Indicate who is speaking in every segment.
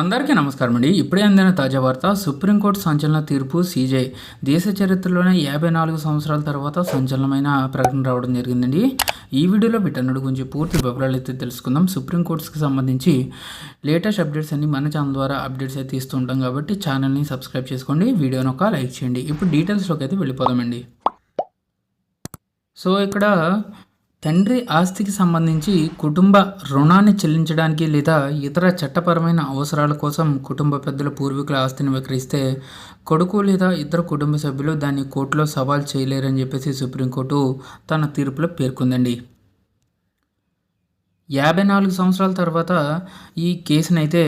Speaker 1: అందరికీ నమస్కారం అండి. ఇప్పుడే అందిన తాజా వార్త సుప్రీంకోర్టు సంచలన తీర్పు సీజే. దేశ చరిత్రలోనే యాభై నాలుగు సంవత్సరాల తర్వాత సంచలనమైన ప్రకటన రావడం జరిగిందండి. ఈ వీడియోలో వీటన్నిటి గురించి పూర్తి వివరాలు అయితే తెలుసుకుందాం. సుప్రీంకోర్టుకి సంబంధించి లేటెస్ట్ అప్డేట్స్ అన్ని మన ఛానల్ ద్వారా అప్డేట్స్ అయితే ఇస్తూ ఉంటాం కాబట్టి ఛానల్ని సబ్స్క్రైబ్ చేసుకోండి. వీడియోని ఒక లైక్ చేయండి. ఇప్పుడు డీటెయిల్స్లోకి అయితే వెళ్ళిపోదామండి. సో ఇక్కడ తండ్రి ఆస్తికి సంబంధించి కుటుంబ రుణాన్ని చెల్లించడానికి లేదా ఇతర చట్టపరమైన అవసరాల కోసం కుటుంబ పెద్దల పూర్వీకుల ఆస్తిని విక్రయిస్తే కొడుకు లేదా ఇతర కుటుంబ సభ్యులు దాన్ని కోర్టులో సవాల్ చేయలేరని చెప్పేసి సుప్రీంకోర్టు తన తీర్పులో పేర్కొందండి. యాభై నాలుగు సంవత్సరాల తర్వాత ఈ కేసును అయితే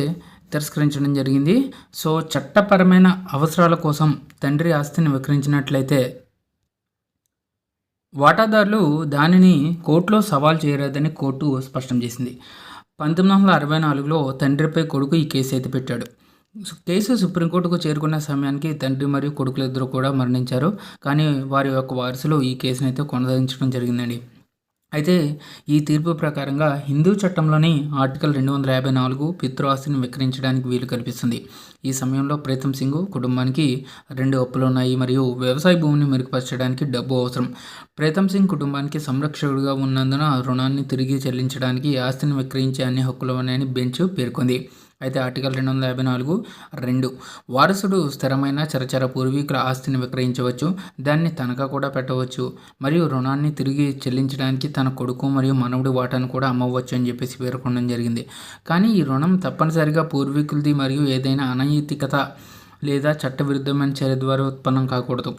Speaker 1: తిరస్కరించడం జరిగింది. సో చట్టపరమైన అవసరాల కోసం తండ్రి ఆస్తిని విక్రయించినట్లయితే వాటాదారులు దానిని కోర్టులో సవాల్ చేయరాదని కోర్టు స్పష్టం చేసింది. పంతొమ్మిది వందల అరవై నాలుగులో తండ్రిపై కొడుకు ఈ కేసు అయితే పెట్టాడు. కేసు సుప్రీంకోర్టుకు చేరుకున్న సమయానికి తండ్రి మరియు కొడుకులిద్దరూ కూడా మరణించారు. కానీ వారి యొక్క వారసులు ఈ కేసును అయితే కొనసాగించడం జరిగిందండి. అయితే ఈ తీర్పు ప్రకారంగా హిందూ చట్టంలోని ఆర్టికల్ రెండు వందల యాభై నాలుగు పితృ ఆస్తిని విక్రయించడానికి వీలు కల్పిస్తుంది. ఈ సమయంలో ప్రీతం సింగ్ కుటుంబానికి రెండు అప్పులు ఉన్నాయి మరియు వ్యవసాయ భూమిని మెరుగుపరచడానికి డబ్బు అవసరం. ప్రీతం సింగ్ కుటుంబానికి సంరక్షకుడిగా ఉన్నందున రుణాన్ని తిరిగి చెల్లించడానికి ఆస్తిని విక్రయించే అన్ని హక్కులు ఉన్నాయని బెంచ్ పేర్కొంది. అయితే ఆర్టికల్ రెండు వందల యాభై నాలుగు రెండు. వారసుడు స్థిరమైన చరచర పూర్వీకుల ఆస్తిని విక్రయించవచ్చు దాన్ని తనఖా కూడా పెట్టవచ్చు మరియు రుణాన్ని తిరిగి చెల్లించడానికి తన కొడుకు మరియు మనవుడి వాటాను కూడా అమ్మవచ్చు అని చెప్పేసి పేర్కొనడం జరిగింది. కానీ ఈ రుణం తప్పనిసరిగా పూర్వీకులది మరియు ఏదైనా అనైతికత లేదా చట్టవిరుద్ధమైన చర్య ద్వారా ఉత్పన్నం కాకూడదు.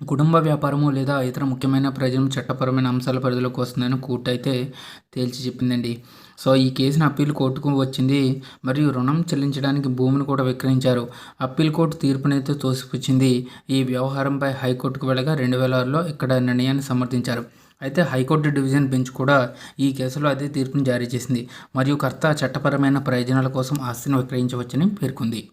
Speaker 1: కుటుంబ వ్యాపారము లేదా ఇతర ముఖ్యమైన ప్రజలు చట్టపరమైన అంశాల పరిధిలోకి వస్తుందని కోర్టు అయితే తేల్చి చెప్పిందండి. సో ఈ కేసును అప్పీల్ కోర్టుకు వచ్చింది మరియు రుణం చెల్లించడానికి భూమిని కూడా విక్రయించారు. Appeal court తీర్పునైతే తోసిపుచ్చింది. ఈ వ్యవహారంపై హైకోర్టుకు వెళ్ళగా రెండు వేల ఆరులో ఇక్కడ నిర్ణయాన్ని సమర్థించారు. అయితే హైకోర్టు డివిజన్ బెంచ్ కూడా ఈ కేసులో అదే తీర్పును జారీ చేసింది. మరియు కర్త చట్టపరమైన ప్రయోజనాల కోసం ఆస్తిని విక్రయించవచ్చని పేర్కొంది.